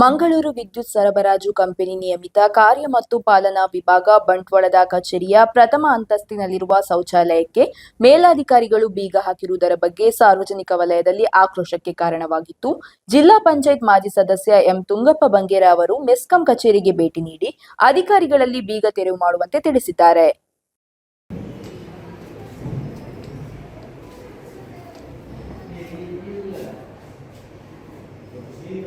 ಮಂಗಳೂರು ವಿದ್ಯುತ್ ಸರಬರಾಜು ಕಂಪನಿ ನಿಯಮಿತ ಕಾರ್ಯ ಮತ್ತು ಪಾಲನಾ ವಿಭಾಗ ಬಂಟ್ವಾಳದ ಕಚೇರಿಯ ಪ್ರಥಮ ಅಂತಸ್ತಿನಲ್ಲಿರುವ ಶೌಚಾಲಯಕ್ಕೆ ಮೇಲಾಧಿಕಾರಿಗಳು ಬೀಗ ಹಾಕಿರುವುದರ ಬಗ್ಗೆ ಸಾರ್ವಜನಿಕ ವಲಯದಲ್ಲಿ ಆಕ್ರೋಶಕ್ಕೆ ಕಾರಣವಾಗಿತ್ತು. ಜಿಲ್ಲಾ ಪಂಚಾಯತ್ ಮಾಜಿ ಸದಸ್ಯ ಎಂ ತುಂಗಪ್ಪ ಬಂಗೇರ ಅವರು ಮೆಸ್ಕಾಂ ಕಚೇರಿಗೆ ಭೇಟಿ ನೀಡಿ ಅಧಿಕಾರಿಗಳಲ್ಲಿ ಬೀಗ ತೆರವು ಮಾಡುವಂತೆ ತಿಳಿಸಿದ್ದಾರೆ.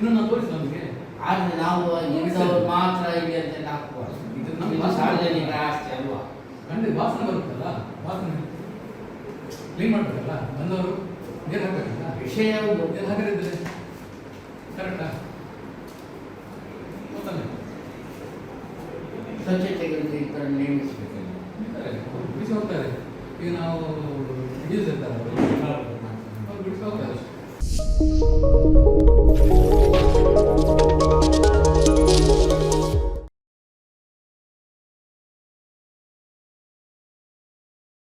ಇನ್ನೊಂದು ತೋರಿಸಿ ನಮಗೆ. ಆದರೆ ನಾವು ಇಂಥವ್ರು ಮಾತ್ರ ಇದೆ ಅಂತ ಹಾಕುವ. ಇದು ನಮ್ಮ ಸಾರ್ವಜನಿಕ ಆಸ್ತಿ ಅಲ್ವಾ? ಖಂಡಿತ ವಾಸನೆ ಬರುತ್ತಲ್ಲ? ವಾಸನೆ. ಕ್ಲೀನ್ ಮಾಡ್ಬೇಕಲ್ಲ? ಬಂದವರು ನೀರು ಹಾಕಬೇಕಲ್ಲ? ವಿಷಯ ನೀರು ಹಾಕಿದ್ರೆ ಕರೆಕ್ಟಾ? ಗೊತ್ತಲ್ಲ. ಸ್ವಚ್ಛತೆಗೆ ಈ ಥರ ನೇಮಿಸಬೇಕು. ಬಿಡಿಸಿ ಹೋಗ್ತಾರೆ. ಈಗ ನಾವು ಯೂಸ್ ಇರ್ತಾರೆ ಬಿಡಿಸಿ ಹೋಗ್ತಾರೆ.